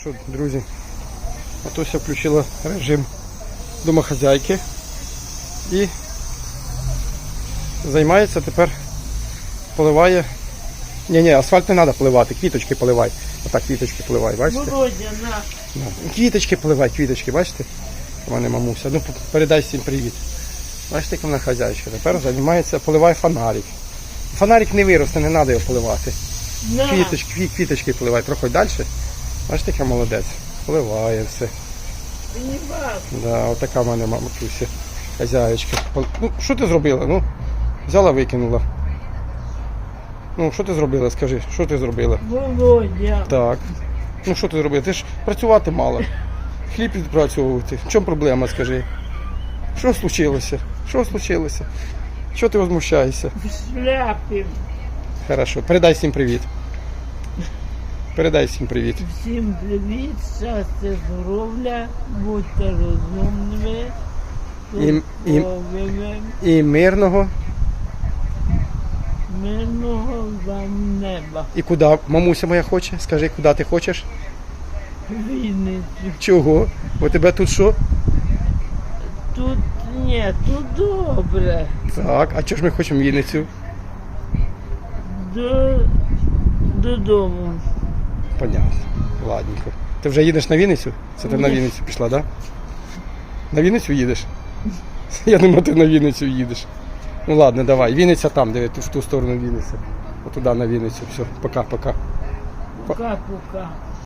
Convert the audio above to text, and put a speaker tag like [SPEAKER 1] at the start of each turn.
[SPEAKER 1] що, друзі, Матуся включила режим домохозяйки і займається тепер, поливає. Ні, ні, асфальт не треба поливати, квіточки поливай. Отак квіточки поливай, бачите?
[SPEAKER 2] На.
[SPEAKER 1] Квіточки поливай, квіточки, бачите? У мене мамуся. Ну, передай всім привіт. Бачите, яка вона хазяйка. Тепер займається, поливає фонарик. Фонарик не виросте, не треба його поливати. Квіточки, кві- квіточки поливай, проходь далі. Бачите, яка молодець. Поливає все. Да, отака в мене мамуся. Хазяєчка. Ну, що ти зробила? Ну, взяла, викинула. Ну, що ти зробила? Скажи, що ти зробила?
[SPEAKER 2] Володя.
[SPEAKER 1] Так. Ну що ти зробила? Ти ж працювати мало. Хліб відпрацьовувати. В чому проблема, скажи? Що случилося? Що случилося? Що ти возмущаєшся?
[SPEAKER 2] В шляпі.
[SPEAKER 1] Хорошо, передай всім привіт. Передай всім привіт.
[SPEAKER 2] Всім привіт, щастя, здоров'я, будьте розумними,
[SPEAKER 1] І- і- І мирного.
[SPEAKER 2] мирного вам неба.
[SPEAKER 1] І куди мамуся моя хоче? Скажи, куди ти хочеш?
[SPEAKER 2] Вінницю.
[SPEAKER 1] Чого? Бо тебе тут що?
[SPEAKER 2] Тут ні, тут добре.
[SPEAKER 1] Так, а чого ж ми хочемо Вінницю?
[SPEAKER 2] До, додому.
[SPEAKER 1] Понятно. Ладненько. Ти вже їдеш на Вінницю? Це ти на Вінницю пішла, так? Да? На Вінницю їдеш? Я думаю, ти на Вінницю їдеш. Ну ладно, давай. Вінниця там, де в ту сторону Вінниця. Отуда на Вінницю. Все, пока, пока.
[SPEAKER 2] Пока-пока.